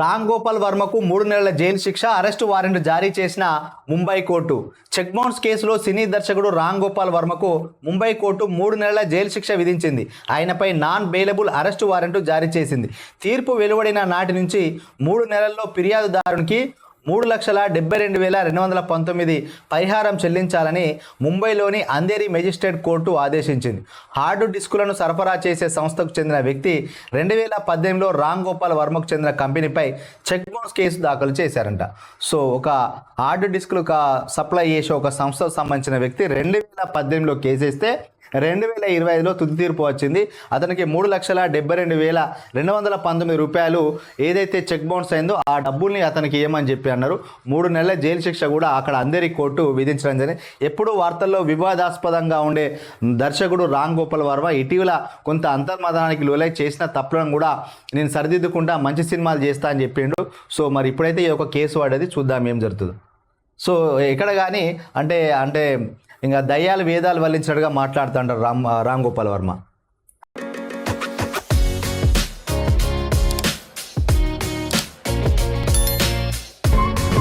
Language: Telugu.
రామ్ గోపాల్ వర్మకు మూడు నెలల జైలు శిక్ష అరెస్టు వారెంట్ జారీ చేసిన ముంబై కోర్టు. చెక్ బౌన్స్ కేసులో సినీ దర్శకుడు రామ్ గోపాల్ వర్మకు ముంబై కోర్టు మూడు నెలల జైలు శిక్ష విధించింది. ఆయనపై నాన్ బెయిలబుల్ అరెస్టు వారెంట్ జారీ చేసింది. తీర్పు వెలువడిన నాటి నుంచి మూడు నెలల్లో ఫిర్యాదుదారునికి మూడు లక్షల డెబ్బై రెండు వేల రెండు వందల పంతొమ్మిది పరిహారం చెల్లించాలని ముంబైలోని అంధేరి మెజిస్ట్రేట్ కోర్టు ఆదేశించింది. హార్డ్ డిస్కులను సరఫరా చేసే సంస్థకు చెందిన వ్యక్తి రెండు వేల పద్దెనిమిదిలో రామ్ గోపాల్ వర్మకు చెందిన కంపెనీపై చెక్ బౌన్స్ కేసు దాఖలు చేశారంట. సో ఒక హార్డ్ డిస్కులు కా- సప్లై చేసే ఒక సంస్థకు సంబంధించిన వ్యక్తి రెండు వేల పద్దెనిమిదిలో కేసు వేస్తే రెండు వేల ఇరవై ఐదులో తుది తీర్పు వచ్చింది. అతనికి మూడు లక్షల డెబ్బై రెండు వేల రెండు వందల పంతొమ్మిది రూపాయలు ఏదైతే చెక్ బౌన్స్ అయిందో ఆ డబ్బుల్ని అతనికి ఏమని చెప్పి అన్నారు. మూడు నెలల జైలు శిక్ష కూడా అక్కడ అందరి కోర్టు విధించడం జరిగింది. ఎప్పుడూ వార్తల్లో వివాదాస్పదంగా ఉండే దర్శకుడు రామ్ గోపాల్ వర్మ ఇటీవల కొంత అంతర్మతానికి లోలై చేసిన తప్పులను కూడా నేను సరిదిద్దుకుంటా మంచి సినిమాలు చేస్తా అని చెప్పిండు. సో మరి ఇప్పుడైతే ఈ యొక్క కేసు వాడేది చూద్దాం ఏం జరుగుతుంది. సో ఎక్కడ కానీ అంటే అంటే ఇంకా దయ్యాలు వేదాలు వల్లించినట్టుగా మాట్లాడుతుంటారు రామ్ రామ్ గోపాల్ వర్మ.